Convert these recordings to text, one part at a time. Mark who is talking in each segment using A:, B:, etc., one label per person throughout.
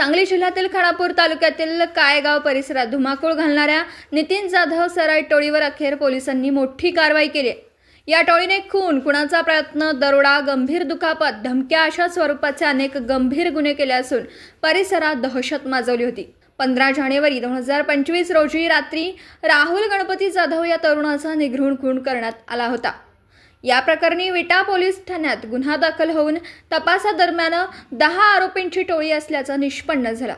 A: सांगली जिल्ह्यातील खानापूर तालुक्यातील कायगाव परिसरात धुमाकूळ घालणाऱ्या नितीन जाधव सराई टोळीवर अखेर पोलिसांनी मोठी कारवाई केली आहे. या टोळीने खून खुणाचा प्रयत्न दरोडा गंभीर दुखापत धमक्या अशा स्वरूपाचे अनेक गंभीर गुन्हे केले असून परिसरात दहशत माजवली होती पंधरा जानेवारी दोन हजार पंचवीस रोजी रात्री राहुल गणपती जाधव या तरुणाचा निघृण खून करण्यात आला होता या प्रकरणी विटा पोलीस ठाण्यात गुन्हा दाखल होऊन तपासादरम्यान दहा आरोपींची टोळी असल्याचं निष्पन्न झालं.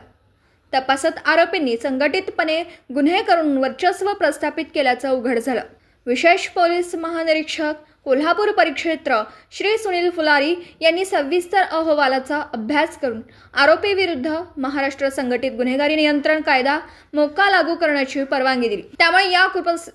A: तपासात आरोपींनी संघटितपणे गुन्हे करून वर्चस्व प्रस्थापित केल्याचं उघड झालं. विशेष पोलीस महानिरीक्षक कोल्हापूर परिक्षेत्र श्री सुनील फुलारी यांनी सविस्तर अहवालाचा अभ्यास करून आरोपीविरुद्ध महाराष्ट्र संघटित गुन्हेगारी नियंत्रण कायदा मोका लागू करण्याची परवानगी दिली. त्यामुळे या कुप्रस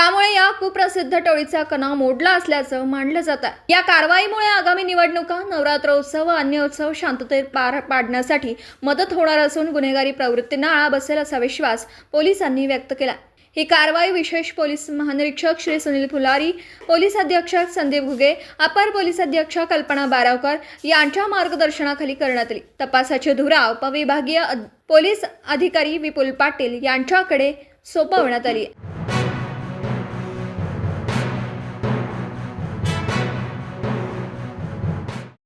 A: त्यामुळे या कुप्रसिद्ध टोळीचा कणा मोडला असल्याचं मानलं जात आहे. या कारवाईमुळे आगामी निवडणुका नवरात्रोत्सव व अन्य उत्सव शांततेत पार पाडण्यासाठी मदत होणार असून गुन्हेगारी प्रवृत्तींना आळा बसेल असा विश्वास पोलिसांनी व्यक्त केला. ही कारवाई विशेष पोलीस महानिरीक्षक श्री सुनील फुलारी पोलीस अधीक्षक संदीप घुगे अपर पोलीस अधीक्षक कल्पना बारावकर यांच्या मार्गदर्शनाखाली करण्यात आली. तपासाचे धुरा उपविभागीय पोलीस अधिकारी विपुल पाटील यांच्याकडे सोपवण्यात आली आहे.